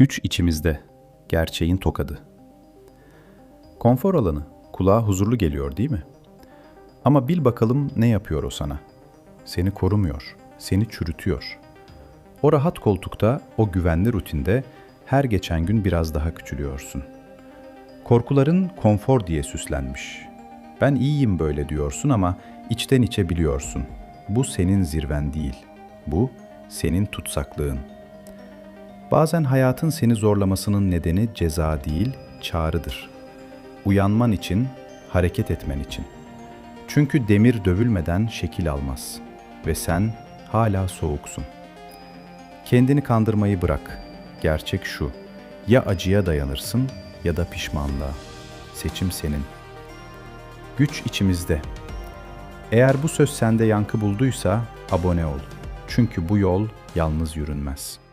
Güç içimizde, gerçeğin tokadı. Konfor alanı, kulağa huzurlu geliyor değil mi? Ama bil bakalım ne yapıyor o sana? Seni korumuyor, seni çürütüyor. O rahat koltukta, o güvenli rutinde her geçen gün biraz daha küçülüyorsun. Korkuların konfor diye süslenmiş. Ben iyiyim böyle diyorsun ama içten içe biliyorsun. Bu senin zirven değil. Bu senin tutsaklığın. Bazen hayatın seni zorlamasının nedeni ceza değil, çağrıdır. Uyanman için, hareket etmen için. Çünkü demir dövülmeden şekil almaz ve sen hala soğuksun. Kendini kandırmayı bırak. Gerçek şu. Ya acıya dayanırsın ya da pişmanlığa. Seçim senin. Güç içimizde. Eğer bu söz sende yankı bulduysa abone ol. Çünkü bu yol yalnız yürünmez.''